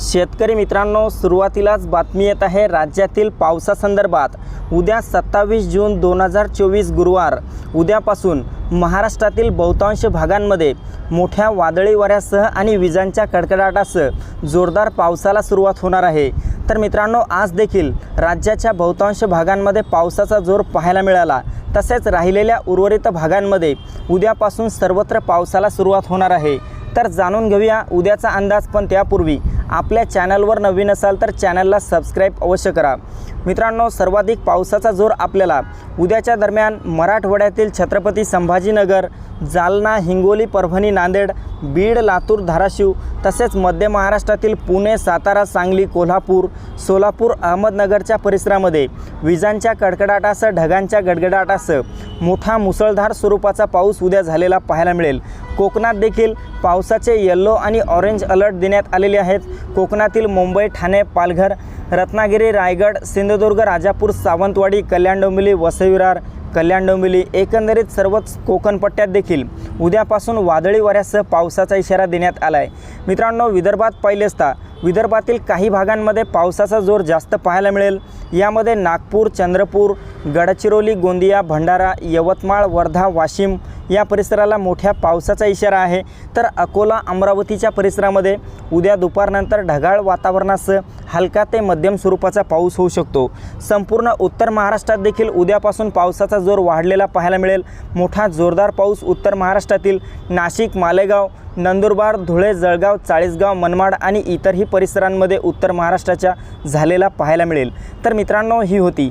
शेतकरी मित्रांनो सुरुवातीलाच बातमी येत आहे राज्यातील पावसासंदर्भात. उद्या सत्तावीस जून दोन हजार चोवीस गुरुवार. उद्यापासून महाराष्ट्रातील बहुतांश भागांमध्ये मोठ्या वादळी वाऱ्यासह आणि विजांच्या कडकडाटासह जोरदार पावसाला सुरुवात होणार आहे. तर मित्रांनो आज देखील राज्याच्या बहुतांश भागांमध्ये पावसाचा जोर पाहायला मिळाला. तसेच राहिलेल्या उर्वरित भागांमध्ये उद्यापासून सर्वत्र पावसाला सुरुवात होणार आहे. तर जाणून घेऊया उद्याचा अंदाज पण त्यापूर्वी. आपल्या चॅनलवर नवीन असाल तर चॅनलला सबस्क्राईब अवश्य करा. मित्रांनो सर्वाधिक पावसाचा जोर आपल्याला. उद्याच्या दरम्यान मराठवाड्यातील छत्रपती संभाजीनगर जालना हिंगोली परभणी नांदेड बीड लातूर धाराशिव तसेच मध्य महाराष्ट्रातील पुणे सातारा सांगली कोल्हापूर सोलापूर अहमदनगरच्या परिसरामध्ये विजांच्या कडकडाटासह ढगांच्या गडगडाटासह मोठा मुसळधार स्वरूपाचा पाऊस उद्या झालेला पाहायला मिळेल. कोकणात देखील पावसाचे येल्लो आणि ऑरेंज अलर्ट देण्यात आलेले आहेत. कोकणातील मुंबई ठाणे पालघर रत्नागिरी रायगड सिंधुदुर्ग राजापूर सावंतवाडी कल्याण डोंबिवली वसईविरार कल्याण डोंबिवली एकंदरीत सर्वच कोकण पट्ट्यात देखील उद्यापासून वादळी वाऱ्यासह पावसाचा इशारा देण्यात आला आहे मित्रांनो विदर्भात पाहिले असता विदर्भातील काही भागांमध्ये पावसाचा जोर जास्त पाहायला मिळेल. यामध्ये नागपूर चंद्रपूर गडचिरोली गोंदिया भंडारा यवतमाळ वर्धा वाशिम या परिसराला मोठ्या पावसाचा इशारा आहे. तर अकोला अमरावतीच्या परिसरामध्ये उद्या दुपारनंतर ढगाळ वातावरणासह हलका ते मध्यम स्वरूपाचा पाऊस होऊ शकतो. संपूर्ण उत्तर महाराष्ट्रात देखील उद्यापासून पावसाचा जोर वाढलेला पाहायला मिळेल. मोठा जोरदार पाऊस उत्तर महाराष्ट्रातील नाशिक मालेगाव नंदुरबार धुळे जळगाव चाळीसगाव मनमाड आणि इतरही परिसरांमध्ये उत्तर महाराष्ट्राच्या झालेला पाहायला मिळेल. तर मित्रांनो ही होती